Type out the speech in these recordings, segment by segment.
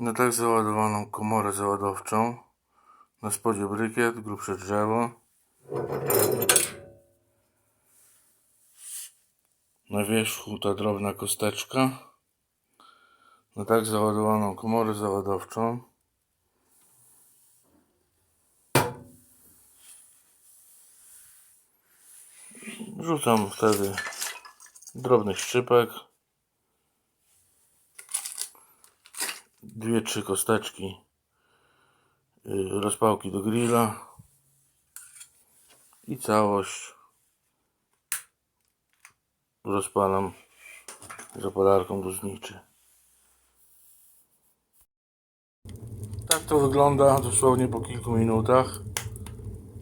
Na tak załadowaną komorę załadowczą. Na spodzie brykiet, grubsze drzewo. Na wierzchu ta drobna kosteczka. Na tak załadowaną komorę załadowczą. Rzucam wtedy drobny szczypek. Dwie, trzy kosteczki y, rozpałki do grilla i całość rozpalam zapalarką do zniczy. Tak to wygląda dosłownie po kilku minutach.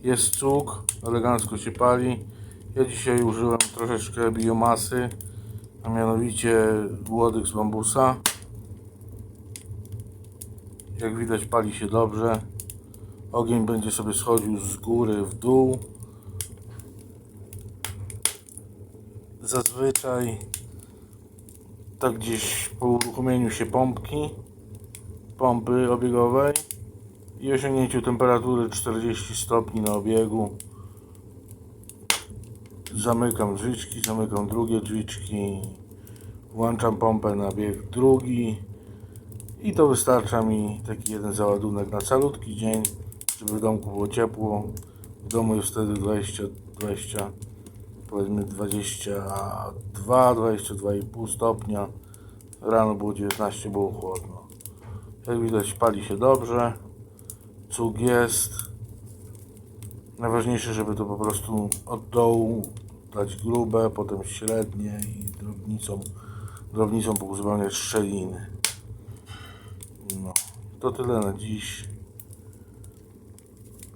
Jest cuk, elegancko się pali. Ja dzisiaj użyłem troszeczkę biomasy, a mianowicie łodyg z bambusa. Jak widać pali się dobrze. Ogień będzie sobie schodził z góry w dół. Zazwyczaj tak gdzieś po uruchomieniu się pompki, pompy obiegowej i osiągnięciu temperatury 40 stopni na obiegu zamykam drzwiczki, zamykam drugie drzwiczki, włączam pompę na bieg drugi i to wystarcza mi taki jeden załadunek na calutki dzień, żeby w domku było ciepło. W domu jest wtedy 20, 20 powiedzmy 22, 22,5 stopnia. Rano było 19, było chłodno. Jak widać pali się dobrze. Cuk jest. Najważniejsze, żeby to po prostu od dołu dać grube, potem średnie i drobnicą, drobnicą poużywanie szczeliny. To tyle na dziś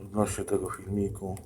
odnośnie tego filmiku.